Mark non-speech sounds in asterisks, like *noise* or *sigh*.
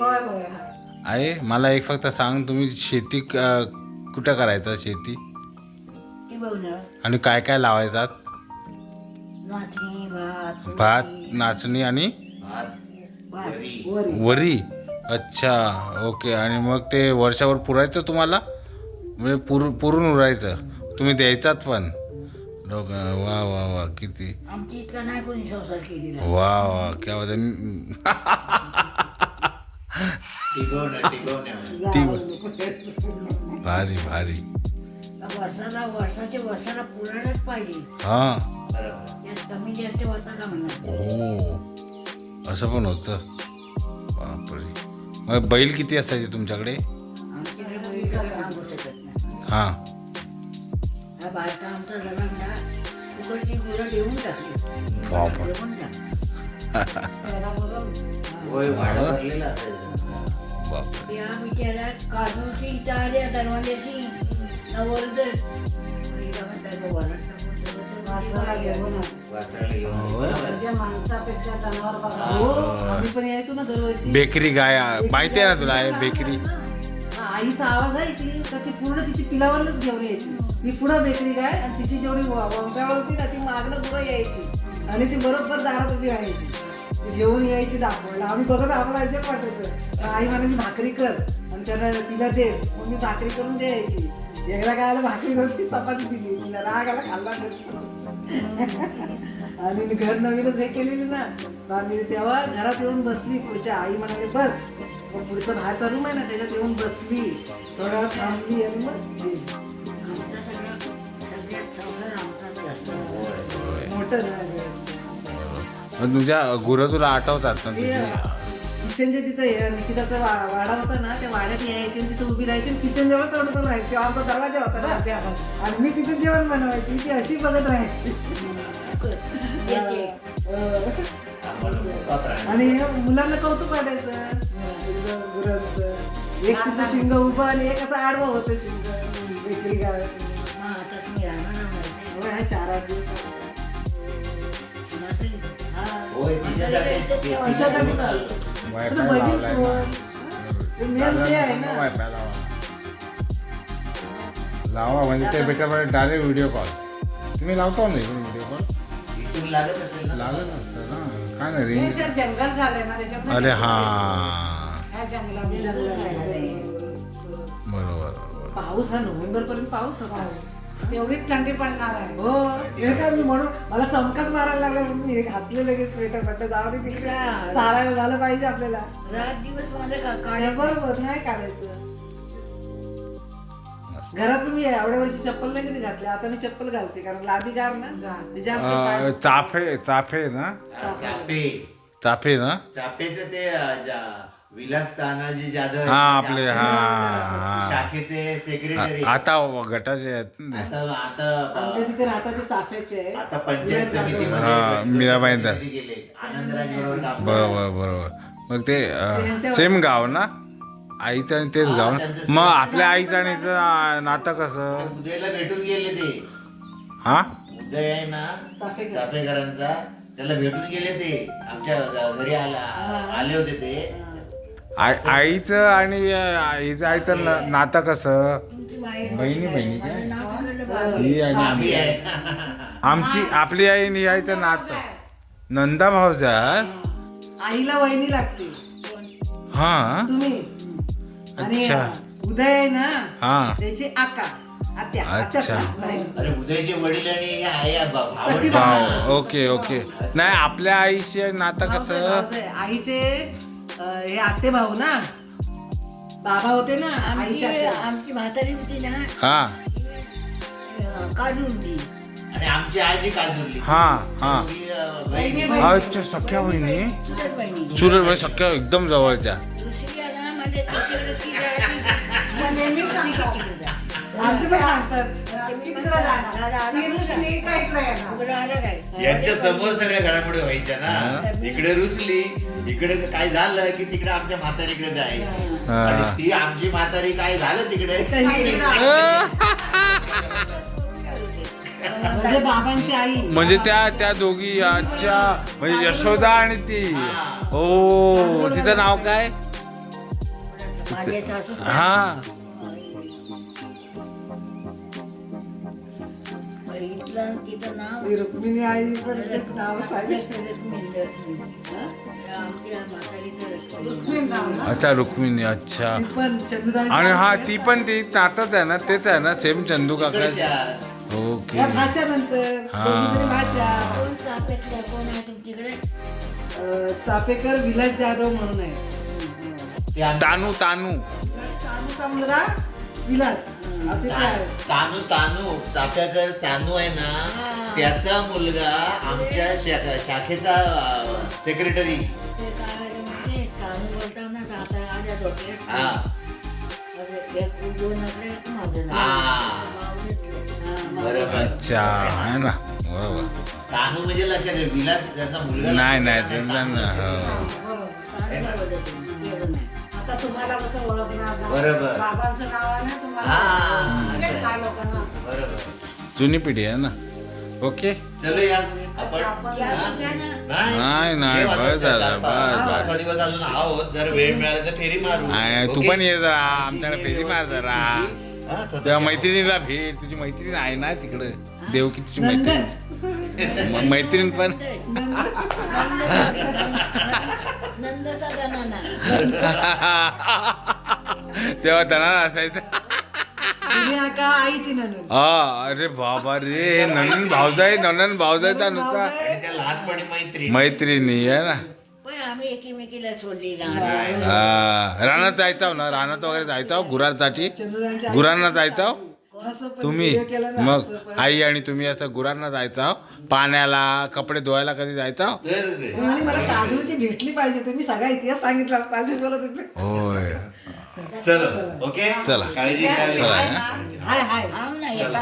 आहे मला एक फक्त सांग तुम्ही शेती क- कुठं करायचा शेती? ती बघणार आणि काय काय लावायचा नाचणी भात भात नाचणी आणि? भात वरी. अच्छा ओके. आणि मग ते वर्षावर पुरायचं तुम्हाला? म्हणजे पुर पुरून उरायचं. तुम्ही द्यायचात पण. लोक वा वा वा किती. आमची इतका नाही कोणी संसार केलेला. वा वा क्या बात आहे. *laughs* भारी भारी. वर्षाला वर्षाच्या वर्षाला पुरायलाच पाहिजे. हा. बरोबर. त्यात कमी जास्त होता का म्हणा? हो. असं पण होतं. बापरे. मग बैल किती असायचे तुमच्याकडे? हा. हा बायका आमचा गुरं देऊन टाकली. बोलवून, हा. होय वाडा भरलेला असायचा बापरे त्या बिचाऱ्या काजूची इथं आल्या दरवाजाशी नवरद वासराला घेऊन वासराला घेऊन हो. बरोबर. म्हणजे माणसापेक्षा जनावर बघा. हो. आम्ही पण यायचो ना दरवर्षी. बेकरी गाय. माहिती आहे ना तुला आहे बेकरी? हा, आईचा आवाज ऐकली तर ती पूर्ण तिची पिलावरच घेऊन यायची. ती पुढं बेकरी गाय आणि तिची जेवढी व- वंशावळ होती ना ती मागणं पुढं यायची. आणि ती बरोबर दारात उभी राहायची. घेऊन यायची दाखवायला आम्ही बघत आम्हाला अजब वाटायचं आई म्हणायची भाकरी कर. आणि त्याला तिला देस. मग मी भाकरी करून द्यायची. एकदा काय आलं भाकरी करून ती चपाती दिली. तिला राग आला खाल्ला. *laughs* आणि मी घर नवीनच हे केलेली ना आम्ही तेव्हा घरात येऊन बसली पुढच्या. आई म्हणाले बस. मग पुढचा बाहेरचा रूम आहे ना त्याच्यात येऊन बसली. थोडा थांबली आणि मग मोठं तुझ्या गुरं तुला आठवतात ना ते तुझी किचनच्या तिथं हे निकिताचा वा- वाडा होता ना त्या वाड्यात यायची आणि तिथं उभी राहायची आणि किचन जवळ तोंड करून राहायची. तेव्हा आमचा दरवाजा होता ना आणि मी तिथून जेवण बनवायची ती अशी बघत राहायची. *laughs* *laughs* आणि मुलांना कौतुक वाटायचं. गुरांचं एक तिचं शिंग उभं आणि एक असं आडवं होतं शिंग. हो, ह्या चार आठ दिवस. होय तिच्यासाठी. तिच्यासाठी घेऊन आलो. वायफाय. ते ते आहे ना. लावा. लावा म्हणजे ते बेटा डायरेक्ट व्हिडिओ कॉल तुम्ही लावता ना इकडून व्हिडिओ कॉल इथून लागत असेल ना. लागत नसतं ना. काय नाही हे रेंज जंगल झालंय ना त्याच्यामुळे अरे हा. ह्या जंगलामध्ये बरोबर बरोबर. पाऊस हा नोव्हेंबर पर्यंत पाऊस होता. तेवढीच थंडी पडणार आहे. हो हे काय मी म्हणून मला चमकाच मारायला लागला म्हणून मी हे घातले लगेच स्वेटर म्हटलं जाऊ दे तिकडे. चालायला झालं पाहिजे आपल्याला. रात दिवस माझं का काय काढ्या बरोबर नाही काढायचं. घरात मी एवढ्या वर्षी चप्पल नाही कधी घातली आता मी चप्पल घालते कारण लादी गार ना. ते जास्त पाय- चाफे चाफे ना? चापे चाफे ना? चापेचं ते अं, जा- विलास तानाजी जाधव हा आपले हा शाखेचे सेक्रेटरी आता गटाचे आहेत. ना ते. आता आता आमच्या तिथे राहतात ते चाफ्याचे आहे. आता पंचायत हा, समितीमध्ये मीराबाई तर. गेले. आनंदराज बरोबर काम बरोबर बरोबर. मग ते सेम गाव ना? आईचं आणि तेच गाव ना? मग आपल्या आईचं आणि हिचं, नातं कसं? उदयला भेटून गेले ते. हा? उदय आहे ना चाफेकर. चाफेकरांचा. त्याला भेटून गेले ते. आमच्या घ- घरी आला आले होते ते. आई- आईचं आणि आईचं न- नातं कसं? बहिणी बहिणी काय. ही आणि आमची आहे आमची आपली आई आणि आईचं नातं. नंदा भाऊजा आईला वहिनी लागते. हा? तुम्ही? आणि अच्छा. उदय आहे ना? हा. त्याची आका. आत्या. अच्छा. अरे उदयचे वडील आणि हे आहे भा- सखी भावंड. भाऊ. Okay okay. नाही आपल्या आईशी नातं कसं? भाऊजे, आईचे अं, हे आते भाऊ ना? बाबा होते ना आमची आईच्या आत्या. आमची म्हातारी होती ना. हा. अं, होती आणि आमची आजी काजूरली. हा हा. दोघी, अं, बहिणी. अच्छा सख्या बहिणी. चुलत सख्या एकदम जवळच्या. दुसरी आहे ना ती जायची. पण सांगतात. तिकडं जाणार. इकडं येणार? यांच्या समोर सगळ्या घडामोडी व्हायच्या ना. इकडे रुसली इकडे काय झालं की तिकडे आमच्या म्हातारीकडे जायची हा. आणि ती आमची म्हातारी काय झालं तिकडे? म्हणजे बाबांची आई. म्हणजे त्या त्या दोघी अच्छा म्हणजे यशोदा आणि ती. ओ तिचं नाव काय? माझे सासू हा. आणि तिचं नाव रुक्मिणी आई पण नाव अच्छा रुक्मिणी अच्छा. आणि हा ती पण ती नातच आहे ना? तेच आहे ना? सेम चंदू काका. ओके या भाच्या नंतर हा. दोघीजणी भाच्या. कोण चापेतल्या कोण आहे तुमच्याकडे? अं, चाफेकर विलास जाधव म्हणून आहे. ते आम- तानू तानू. चानूचा मुलगा विलास असे आहे तानू तानू चाफ्याकर तानू आहे ना त्याचा मुलगा आमच्या शाखा- शाखेचा सेक्रेटरी ते काय आहे माहिती कानू बोलताना आता आल्या डोक्यात हा अरे, एक दोन आपले एक माझं नाव. हा. मावळीतले. हा, मावळीतले. बरोबर अच्छा आहे ना बरोबर तानू म्हणजे लक्षात ठेव, विलास त्याचा मुलगा नाही नाही. त्यांना ना हो. बरोबर होती, केलं नाही. आता तुम्हाला कसं ओळखणार ना? बरोबर. बाबांचं नाव आहे ना तुम्हाला? हा. म्हणजे काय लोकांना. बरोबर. जुनी पिढी आहे ना? ओके. चलो या आपण चहा हा? घ्या ना. नाही, नाही, आता बस झालं, चार- पाच- बस, पाच बस. सहा दिवस अजून आहोत. जर वेळ मिळाला तर फेरी मारू. आहे, तू ओके? पण ये जरा. आमच्याकडे फेरी मार जरा. हा, स्वतःच्या- तेव्हा मैत्रिणीला भेट. तुझी मैत्रीण आहे ना तिकडे? देवकी तुझी मैत्रीण. मग मैत्रीण पण *laughs* तेव्हा दणार असायचं. आका आईची हा अरे बाबा रे ननन भावजाई ननन भावजाईचा नुसता आणि त्या लहानपणी मैत्री मैत्रिणी आहे ना. पण आम्ही एकीमेकीला सोडली नाही. हा रानात जायचा ना रानात वगैरे जायचा गुरांसाठी. चंद्रांच्या गुरांना जायचा पण तुम्ही video केला ना, मग. आई आणि तुम्ही असं गुरांना जायचा पाण्याला कपडे धुवायला कधी जायचा? मला काजूची भेटली पाहिजे तुम्ही सगळा इतिहास सांगितला पाहिजे बोलत होते. होय. चलो ओके? चला. हाय हाय. येता